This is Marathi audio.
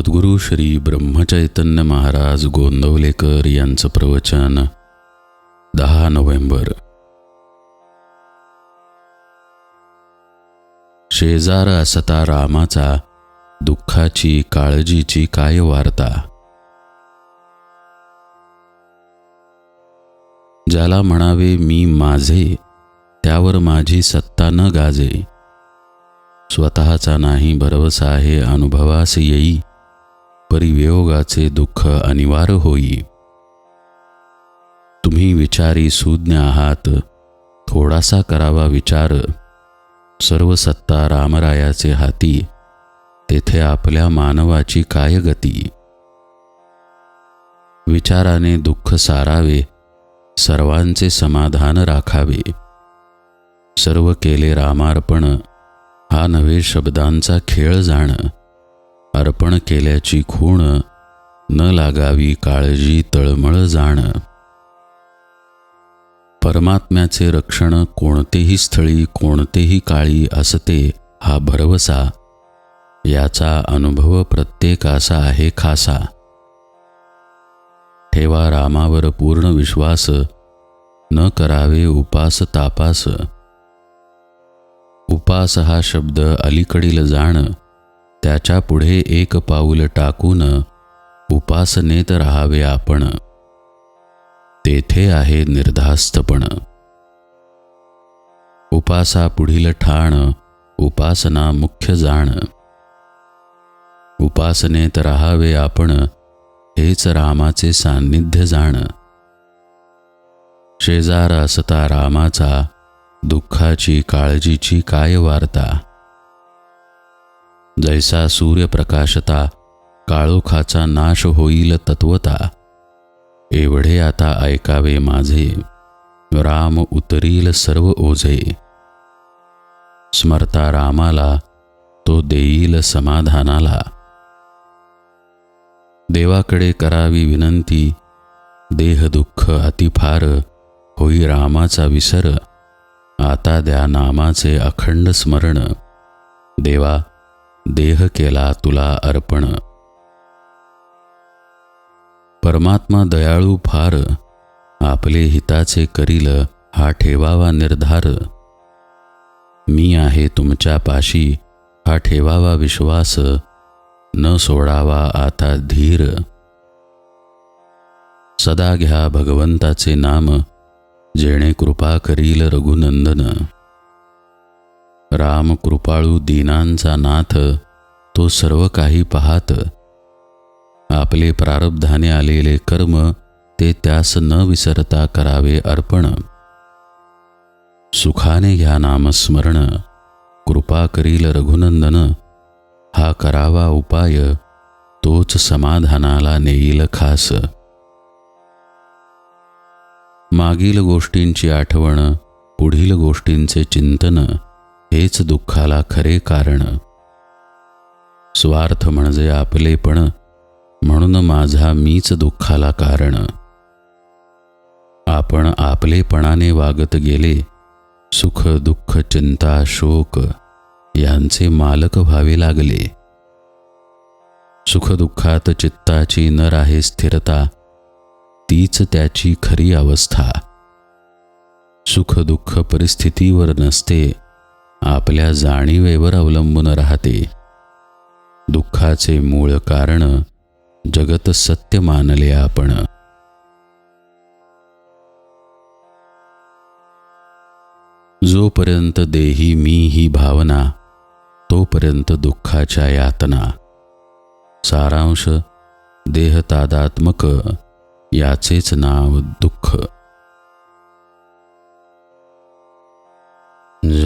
सद्गुरू श्री ब्रह्मचैतन्य महाराज गोंदवलेकर यांचं प्रवचन दहा नोव्हेंबर. शेजार असता रामाचा दुःखाची काळजीची काय वार्ता? ज्याला म्हणावे मी माझे त्यावर माझी सत्ता न गाजे. स्वतःचा नाही भरवसा आहे अनुभवास येई. परिवियोगाचे दुःख अनिवार्य होई. तुम्ही विचारी सुज्ञ आहात. थोडासा करावा विचार. सर्व सत्ता रामरायाचे हाती. तेथे आपल्या मानवाची काय गती विचाराने दुःख सारावे. सर्वांचे समाधान राखावे. सर्व केले रामार्पण. हा नवे शब्दांचा खेळ जाणं. अर्पण केल्याची खूण न लागावी काळजी तळमळ जाण. परमात्म्याचे रक्षण कोणतेही स्थळी कोणतेही काळी असते हा भरवसा. याचा अनुभव प्रत्येकाचा आहे खासा. ठेवा रामावर पूर्ण विश्वास न करावे उपास तापास. उपास हा शब्द अलीकडील जाण. त्याच्या पुढे एक पाऊल टाकून उपासनेत राहावे आपण. तेथे आहे निर्धास्तपण. उपासा पुढील ठाण उपासना मुख्य जाण. उपासनेत राहावे आपण हेच रामाचे सान्निध्य जाण. शेजार असता रामाचा दुःखाची काळजीची काय वार्ता? जैसा सूर्यप्रकाशता काळोखाचा नाश होईल तत्वता. एवढे आता ऐकावे माझे. राम उतरील सर्व ओझे. स्मरता रामाला तो देईल समाधानाला. देवाकडे करावी विनंती देह दुःख अतिफार होई रामाचा विसर. आता द्या नामाचे अखंड स्मरण. देवा देह केला तुला अर्पण. परमात्मा दयाळू फार आपले हिताचे करील हा ठेवावा निर्धार. मी आहे तुमच्या पाशी हा ठेवावा विश्वास. न सोडावा आता धीर. सदा घ्या भगवंताचे नाम जेणे कृपा करील रघुनंदन. राम कृपाळू दीनांचा नाथ तो सर्व काही पाहात. आपले प्रारब्धाने आलेले कर्म ते त्यास न विसरता करावे अर्पण. सुखाने घ्या नामस्मरण कृपा करील रघुनंदन हा करावा उपाय तोच समाधानाला नेईल खास. मागील गोष्टींची आठवण पुढील गोष्टींचे चिंतन हेच दुःखाला खरे कारण. स्वार्थ म्हणजे आपलेपण म्हणून माझा मीच दुःखाला कारण. आपण आपलेपणाने वागत गेले सुख दुःख चिंता शोक यांचे मालक व्हावे लागले. सुखदुःखात चित्ताची न राहे स्थिरता तीच त्याची खरी अवस्था. सुखदुःख परिस्थितीवर नसते आपल्या जाणीवेवर अवलंबून राहते. दुःखाचे मूळ कारण जगत सत्य मानले आपण. जोपर्यंत देही मी ही भावना तोपर्यंत दुःखाच्या यातना. सारांश देहतादात्मक याचेच नाव दुःख.